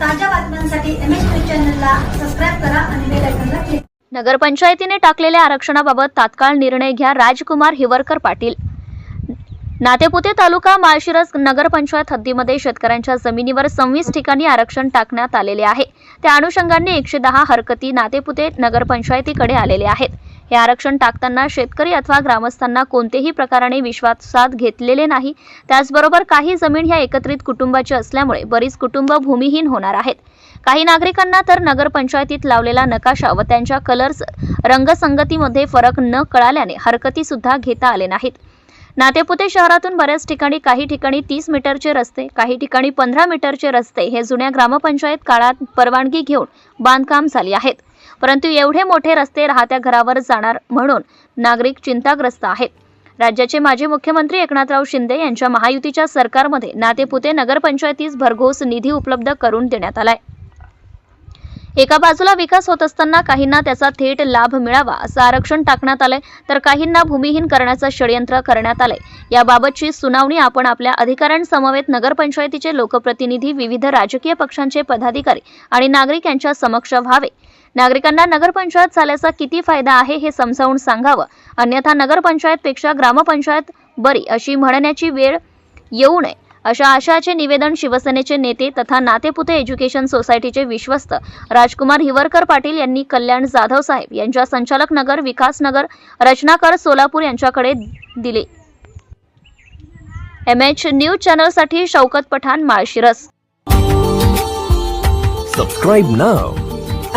ताज्या बातम्यांसाठी M H news चॅनलला सबस्क्राईब करा आणि बेल आयकॉनला क्लिक नगरपंचायतीने टाकलेल्या आरक्षणाबाबत तात्काळ निर्णय घ्या राजकुमार हिवरकर पाटील. नातेपुते तालुका माळशिरस नगरपंचायत हद्दीमध्ये शेतकऱ्यांच्या जमिनीवर सव्वीस ठिकाणी आरक्षण टाकण्यात आलेले आहे. त्या अनुषंगाने एकशे दहा हरकती नातेपुते नगरपंचायतीकडे आलेले आहेत. हे आरक्षण टाकताना शेतकरी अथवा ग्रामस्थांना कोणतेही प्रकाराने विश्वासात घेतलेले नाही. त्याचबरोबर काही जमीन ह्या एकत्रित कुटुंबाची असल्यामुळे बरीच कुटुंब भूमिहीन होणार आहेत. काही नागरिकांना तर नगरपंचायतीत लावलेला नकाशा व त्यांच्या कलर्स रंगसंगतीमध्ये फरक न कळाल्याने हरकती सुद्धा घेता आले नाहीत. नातेपुते शहरातून बऱ्याच ठिकाणी काही ठिकाणी तीस मीटरचे रस्ते काही ठिकाणी पंधरा मीटरचे रस्ते हे जुन्या ग्रामपंचायत काळात परवानगी घेऊन बांधकाम झाली आहेत. परंतु एवढे मोठे रस्ते राहत्या घरावर जाणार म्हणून नागरिक चिंताग्रस्त आहेत. राज्याचे माजी मुख्यमंत्री एकनाथराव शिंदे यांच्या महायुतीच्या सरकारमध्ये नातेपुते नगरपंचायतीस भरघोस निधी उपलब्ध करून देण्यात आलाय. एका बाजूला विकास होत असताना काहींना त्याचा थेट लाभ मिळावा असं आरक्षण टाकण्यात आलंय तर काहींना भूमिहीन करण्याचं षडयंत्र करण्यात आलंय. याबाबतची सुनावणी आपण आपल्या अधिकाऱ्यांसमवेत नगरपंचायतीचे लोकप्रतिनिधी विविध राजकीय पक्षांचे पदाधिकारी आणि नागरिक यांच्या समक्ष व्हावे. नागरिकांना नगरपंचायत झाल्याचा किती फायदा आहे हे समजावून सांगावं. अन्यथा नगरपंचायतपेक्षा ग्रामपंचायत बरी अशी म्हणण्याची वेळ येऊ नये. अशा आशयाचे निवेदन शिवसेनेचे नेते तथा नातेपुते एज्युकेशन सोसायटीचे विश्वस्त राजकुमार हिवरकर पाटील यांनी कल्याण जाधव साहेब यांच्या संचालक नगर विकास नगर रचनाकर सोलापूर यांच्याकडे दिले. एम एच न्यूज चॅनलसाठी शौकत पठाण माळशिरस. सबस्क्राईब नाव